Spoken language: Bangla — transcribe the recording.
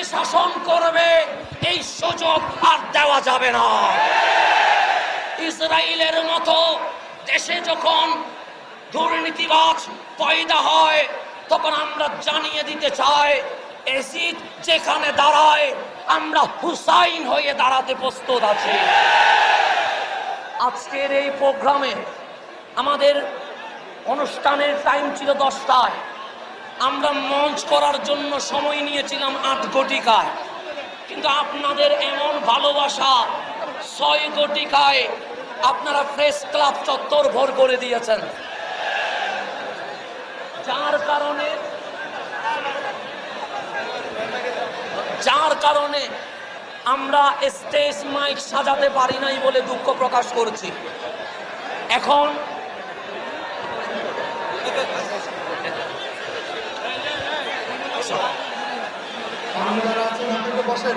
দেশে শাসন করবে, এই সুযোগ আর দেওয়া যাবে না। ইসরায়েলের মতো দেশে যখন দুর্নীতিবাজ পয়দা হয়, তখন আমরা জানিয়ে দিতে চাই, এসিড যেখানে দাঁড়ায়, আমরা হুসাইন হয়ে দাঁড়াতে প্রস্তুত আছি। আজকের এই প্রোগ্রামে আমাদের অনুষ্ঠানের টাইম ছিল দশটায়। আমরা মঞ্চ করার জন্য সময় নিয়েছিলাম আট ঘটিকায়। কিন্তু আপনাদের এমন ভালোবাসা ছয় ঘটিকায় আপনারা প্রেস ক্লাব চত্বর ভর করে দিয়েছেন। যার কারণে যার কারণে আমরা স্টেজ মাইক সাজাতে পারি নাই বলে দুঃখ প্রকাশ করছি। এখন আপনারা আছেন আপনারা বসেন।